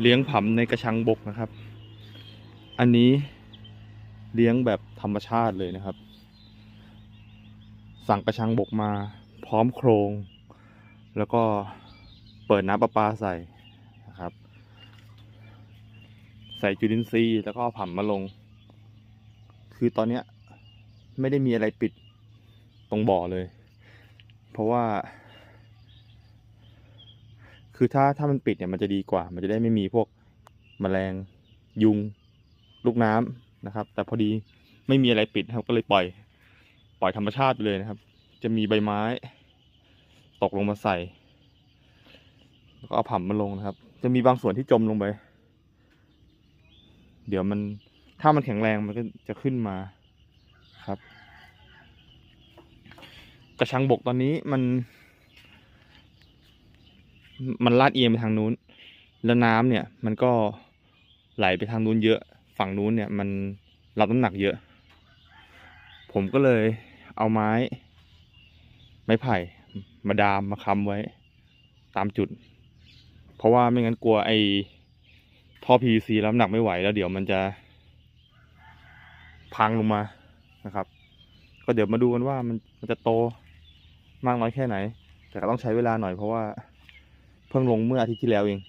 เลี้ยงผำในกระชังบกนะครับ อันนี้เลี้ยงแบบธรรมชาติเลยนะครับ สั่งกระชังบกมาพร้อมโครง แล้วก็เปิดน้ำประปาใส่นะครับ ใส่จุลินทรีย์แล้วก็เอามาลง คือตอนเนี้ยไม่ได้มีอะไรปิดตรงบ่อเลย เพราะว่า คือถ้าถ้ามันปิดเนี่ยมันจะดีกว่า มันจะได้ไม่มีพวกแมลงยุง ลูกน้ำนะครับ แต่พอดีไม่มีอะไรปิดครับก็เลยปล่อย ปล่อยธรรมชาติไปเลยนะครับ จะมีใบไม้ ตกลงมาใส่แล้วก็เอาผำมาลงนะครับ จะมีบางส่วนที่จมลงไป เดี๋ยวมันถ้ามันแข็งแรงมันก็จะขึ้นมาครับ กระชังบกตอนนี้มัน มันลาดเอียงไปทางนู้น แล้วน้ำเนี่ยมันก็ไหลไปทางนู้นเยอะ ฝั่งนู้นเนี่ยมันรับน้ำหนักเยอะ ผมก็เลยเอาไม้ ไม้ไผ่มาดามมาค้ำไว้ ตามจุด เพราะว่าไม่งั้นกลัวไอ้ท่อ PVC รับน้ำหนักไม่ไหวแล้วเดี๋ยวมันจะ พังลงมานะครับ ก็เดี๋ยวมาดูกันว่ามันมันจะโตมากน้อยแค่ไหน แต่ก็ต้องใช้เวลาหน่อยเพราะว่า เพิ่งลงเมื่ออาทิตย์ที่แล้วเอง